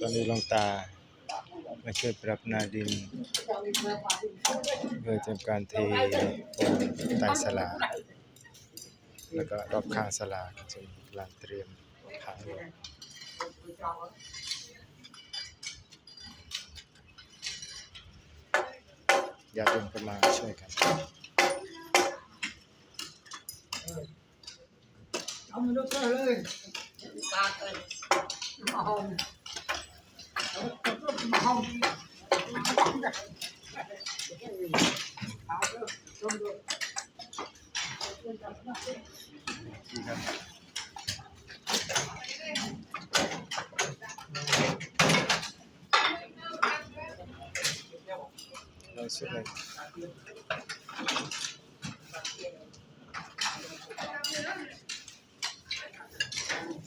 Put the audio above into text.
ตอนนี้ลงตามาช่วยปรับนาดินเพื่อทำการเทปูนใต้สลาแล้วก็รอบข้างสลาก็จะมีการเตรียมขายญาติโยมก็มาช่วยกันเอามันลุกเลย Bakit? Mahong. Mahong. Nice, okay.